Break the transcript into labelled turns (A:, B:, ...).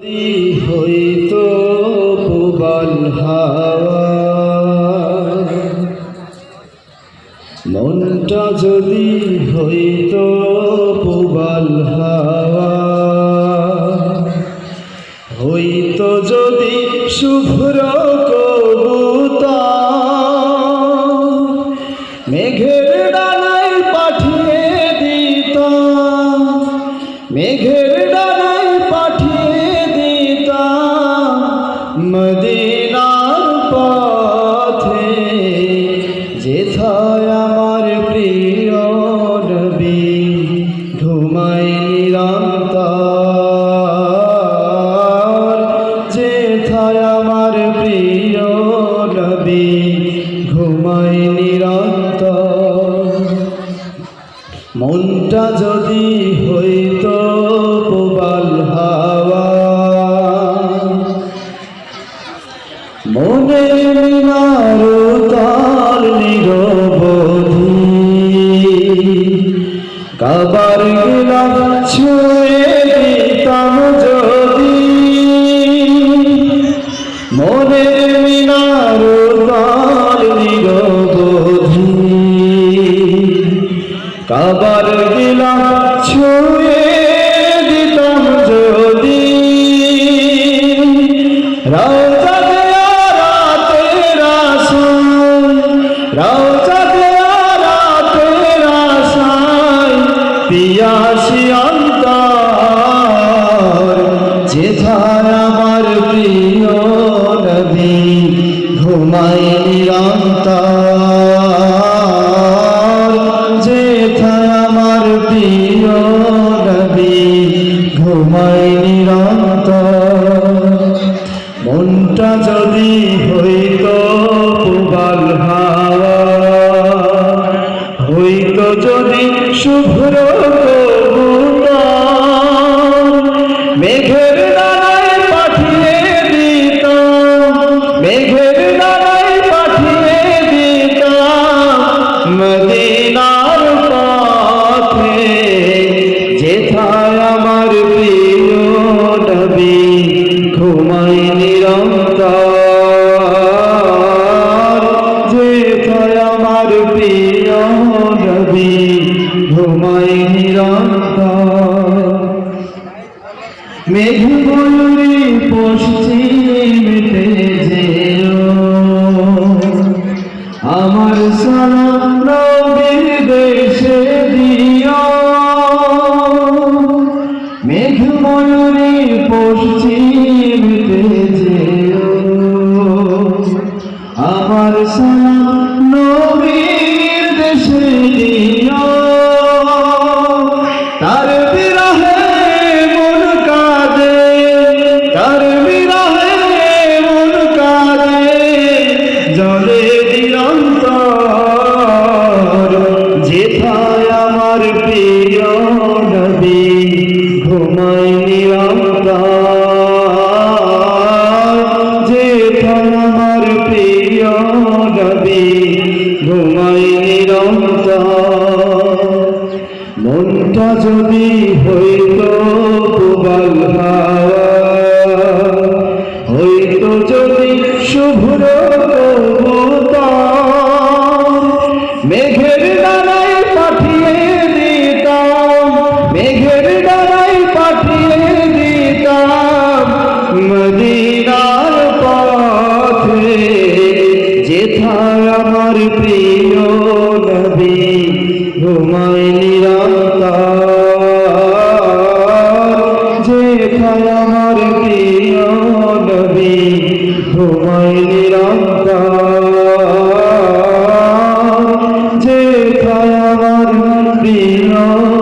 A: হইতো হাওয়া। মনটা যদি হইতো পুবাল হাওয়া। হইতো যদি শুভ্র কবুতা ঘুমাই নিরন্তর। মনটা যদি হইতো পুবাল হাওয়া মনে মিনার তার নিরবধি, কাবার গেলাম ছুঁয়ে দিতাম যদি। মনে কাবার দিলাম ছুঁয়ে দিতাম যদি। অন্তর যেথায় আমার প্রিয় নবী ঘুমাই নিরন্তর নিরন্তর। মনটা যদি হইত হইতো যদি শুভ্র মেঘময়ূরী পশ্চিমেতে যেও। আমার সালাম নবীর দেশে দিও। মেঘময়ূরী পশ্চিমেতে যেও। আমার সালাম যেথায় আমার প্রিয় নবী ঘুমাই নিরন্তর। মনটা যদি হইত পুবাল প্রিয় নবী ঘুমাই নিরন্তর। যেখানে আমার প্রিয় নবী ঘুমাই নিরন্তর। যেখানে আমার প্রিয়